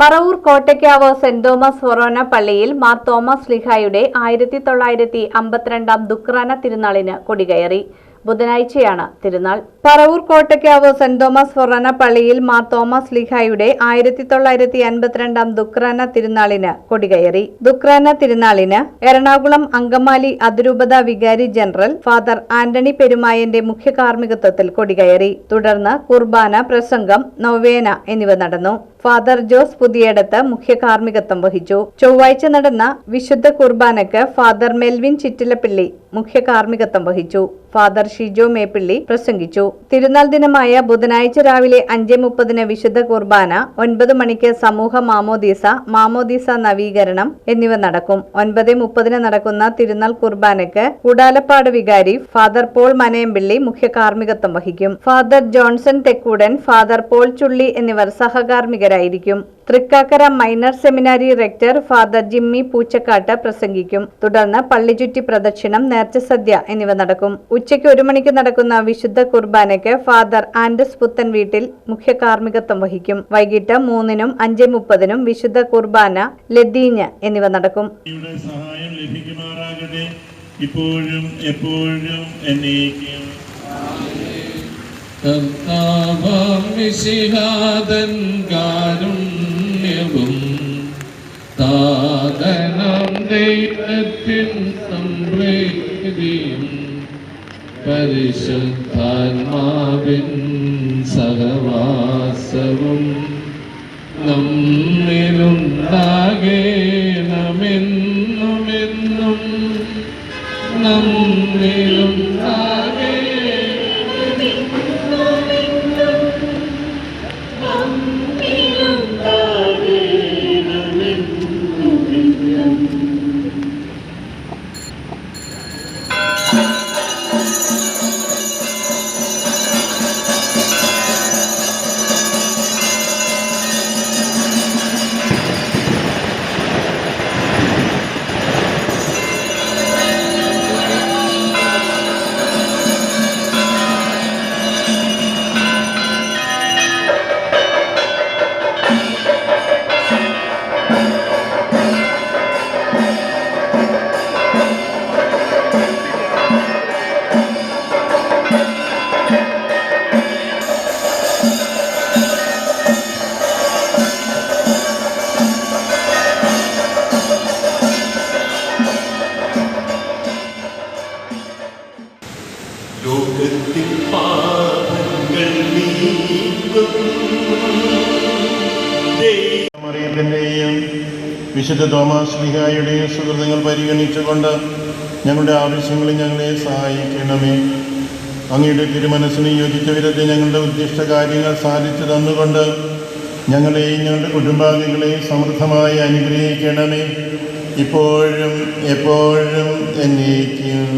Paravur Kottakkavu Saint Thomas forane പള്ളിയിൽ Mar Thomas ലിഹായുടെ ആയിരത്തി തൊള്ളായിരത്തി അമ്പത്തിരണ്ടാം ദുക്രാന തിരുനാളിന് കൊടികയറി. ബുധനാഴ്ചയാണ് തിരുനാൾ. Paravur Kottakkavu Saint Thomas forane പള്ളിയിൽ മാർ തോമസ് ലിഹായുടെ ആയിരത്തി തൊള്ളായിരത്തി അൻപത്തിരണ്ടാം ദുക്രാന തിരുനാളിന് കൊടികയറി. ദുക്രാന തിരുനാളിന് എറണാകുളം അങ്കമാലി അതിരൂപത വികാരി ജനറൽ ഫാദർ ആന്റണി പെരുമായന്റെ മുഖ്യ കാർമ്മികത്വത്തിൽ കൊടികയറി. തുടർന്ന് കുർബാന പ്രസംഗം നൊവേന എന്നിവ നടന്നു. ഫാദർ ജോസ് പുതിയടത്ത് മുഖ്യ കാർമ്മികത്വം വഹിച്ചു. ചൊവ്വാഴ്ച നടന്ന വിശുദ്ധ കുർബാനക്ക് ഫാദർ മെൽവിൻ ചിറ്റിലപ്പിള്ളി മുഖ്യ കാർമ്മികത്വം വഹിച്ചു. ഫാദർ ഷിജോ മേപ്പിള്ളി പ്രസംഗിച്ചു. തിരുനാൾ ദിനമായ ബുധനാഴ്ച രാവിലെ അഞ്ച് മുപ്പതിന് വിശുദ്ധ കുർബാന ഒൻപത് മണിക്ക് സമൂഹ മാമോദീസ മാമോദീസ നവീകരണം എന്നിവ നടക്കും. ഒൻപത് മുപ്പതിന് നടക്കുന്ന തിരുനാൾ കുർബാനക്ക് ഉടാലപ്പാട് വികാരി ഫാദർ പോൾ മനയമ്പിള്ളി മുഖ്യ കാർമ്മികത്വം വഹിക്കും. Father Johnson Thekkudan father Paul Chulli എന്നിവർ സഹകാർമ്മികരായിരിക്കും Thrikkakara minor seminary rector Father Jimmy Poochakkattu പ്രസംഗിക്കും. തുടർന്ന് പള്ളിചുറ്റി പ്രദക്ഷിണം നേർച്ച സദ്യ എന്നിവ നടക്കും. ഉച്ചയ്ക്ക് ഒരു മണിക്ക് നടക്കുന്ന വിശുദ്ധ കുർബാനയ്ക്ക് ഫാദർ ആൻഡസ് പുത്തൻ വീട്ടിൽ മുഖ്യ കാർമ്മികത്വം വഹിക്കും. വൈകിട്ട് മൂന്നിനും അഞ്ച് മുപ്പതിനും വിശുദ്ധ കുർബാന ലദീഞ്ഞ എന്നിവ നടക്കും. സഹായം ലഭിക്കുമാറാകട്ടെ. ഇപ്പോഴും എപ്പോഴും എന്നേക്കും. കർത്താവാം മിശിഹാതൻ കാരുണ്യവും താതനം ദൈവത്തിൻ സംവേദിയും പരിശുദ്ധാത്മാവിൻ സഹവാസവും നമ്മിലുണ്ടാകേണമെന്നുമെന്നും നമ്മിലുണ്ടാകേ ലോകത്തിൻ പാപങ്ങൾ മറിയത്തിന്റെയും വിശുദ്ധ തോമാസ് ലിഹായുടെയും സുഹൃത്തുക്കൾ പരിഗണിച്ചുകൊണ്ട് ഞങ്ങളുടെ ആവശ്യങ്ങളിൽ ഞങ്ങളെ സഹായിക്കണമേ. അങ്ങയുടെ തിരുമനസ്സിന് യോജിച്ച വിധത്തിൽ ഞങ്ങളുടെ ഉദ്ദിഷ്ട കാര്യങ്ങൾ സാധിച്ചു തന്നുകൊണ്ട് ഞങ്ങളെയും ഞങ്ങളുടെ കുടുംബാംഗങ്ങളെയും സമൃദ്ധമായി അനുഗ്രഹിക്കണമേ. ഇപ്പോഴും എപ്പോഴും എന്നേക്കും.